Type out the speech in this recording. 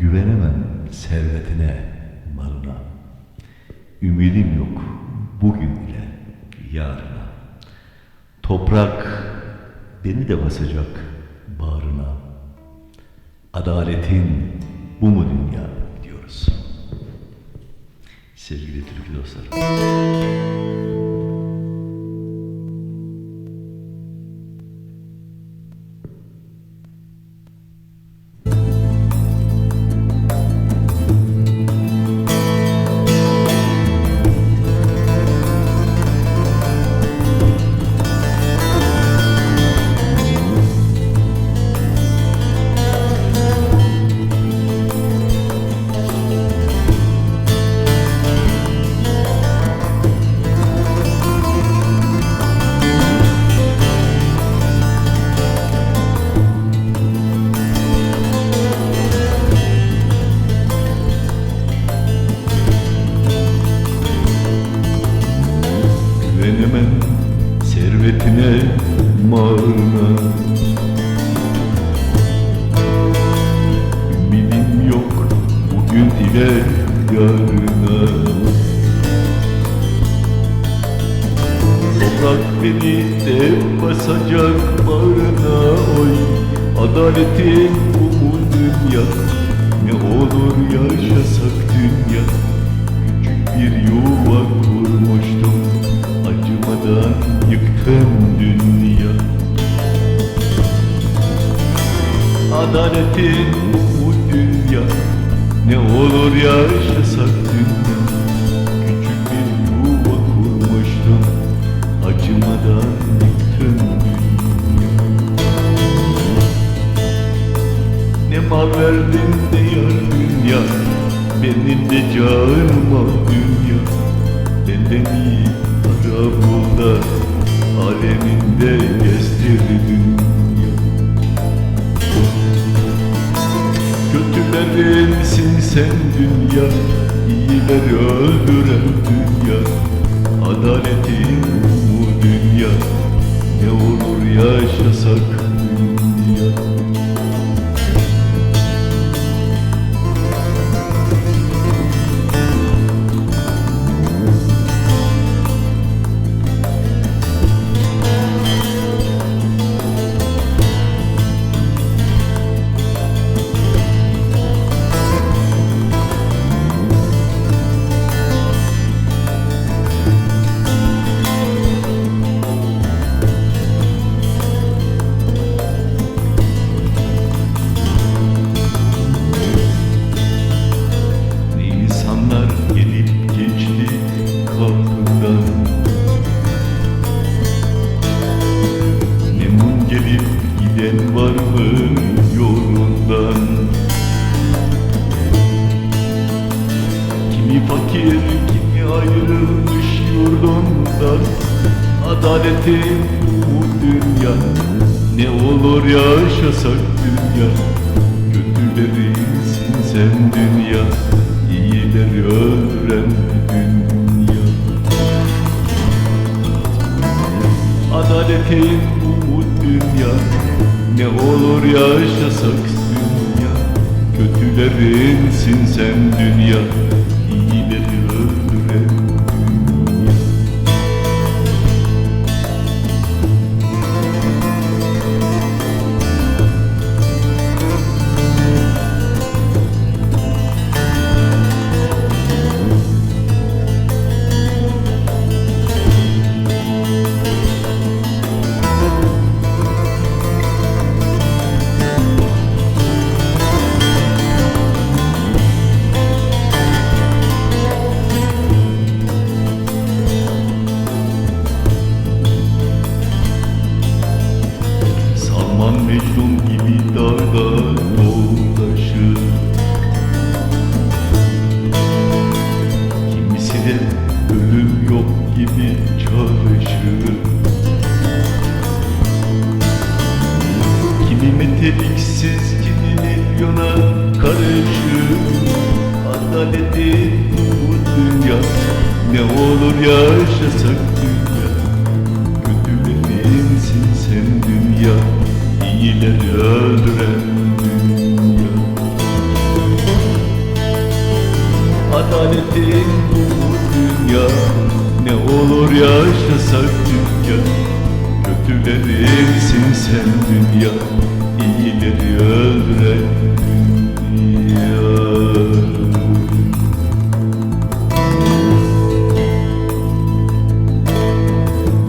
Güvenemem servetine, malına. Ümidim yok bugün ile yarına. Toprak beni de basacak bağrına. Adaletin bu mu dünya diyoruz. Sevgili Türk dostlar. Malına Ümidim yok bugün ile yarına. Toprak beni de basacak bağrına oy Adaletin bu dünya Ne olur yaşasak dünya. Küçük bir yuva kurmuştum. Acımadan yıktım dünya Adaletin bu dünya. Ne olur yaşasak dünya. Küçük bir yuva kurmuştum. Acımadan yıktım dünya. Ne mal verdin ne yar dünya. Benim de canım al dünya. Benden iyi da Aleminde gezdir sen dünya İyileri öldüren dünya. Adaletin bu dünya. Ne olur yaşasak dünya giden var mı yolundan? Kimi fakir kimi ayrılmış yurdundan? Adaletin bu dünya Ne olur yaşasak dünya? Kötülerinsin sen dünya İyileri öldüren dünya. Adaletin bu dünya Ne olur yaşasak dünya Kötülerinsin sen dünya İyileri Ölüm yok gibi çağrışır Kimimi teliksiz kimimi yona karışır. Adaletin bu dünya. Ne olur yaşasak dünya. Kötülerinsin sen dünya. İyileri öldüren dünya. Adaletin bu dünya Ne olur yaşasak dünya. Kötülerimsin sen dünya. İyileri öğren.